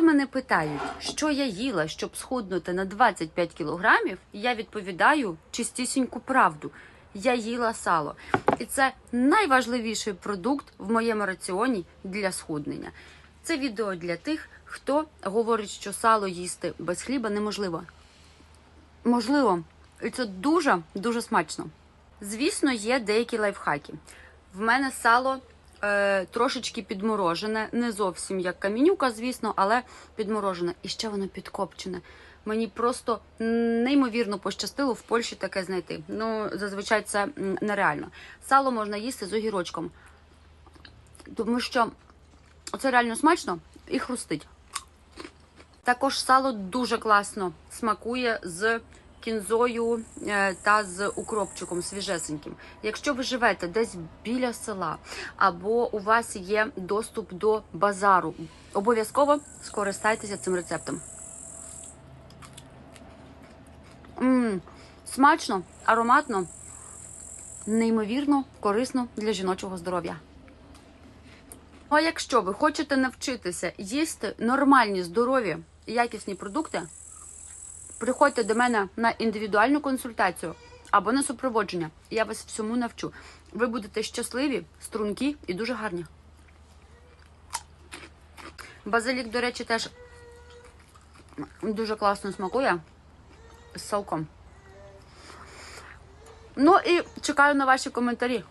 Коли мене питають, що я їла, щоб схуднути на 25 кілограмів, я відповідаю чистісіньку правду. Я їла сало. І це найважливіший продукт в моєму раціоні для схуднення. Це відео для тих, хто говорить, що сало їсти без хліба неможливо. Можливо, і це дуже дуже смачно. Звісно, є деякі лайфхаки. В мене сало е, трошечки підморожене, не зовсім як камінюка, звісно, але підморожене. І ще воно підкопчене. Мені просто неймовірно пощастило в Польщі таке знайти. Ну, зазвичай це нереально. Сало можна їсти з огірочком, тому що це реально смачно і хрустить. Також сало дуже класно смакує з кінзою е, та з укропчиком свіжесеньким. Якщо ви живете десь біля села або у вас є доступ до базару, обов'язково скористайтеся цим рецептом. М, смачно, ароматно, неймовірно корисно для жіночого здоров'я. Ну, А якщо ви хочете навчитися їсти нормальні, здорові, якісні продукти, приходьте до мене на індивідуальну консультацію або на супроводження. Я вас всьому навчу. Ви будете щасливі, стрункі і дуже гарні. Базилік, до речі, теж дуже класно смакує з салком. Ну і чекаю на ваші коментарі.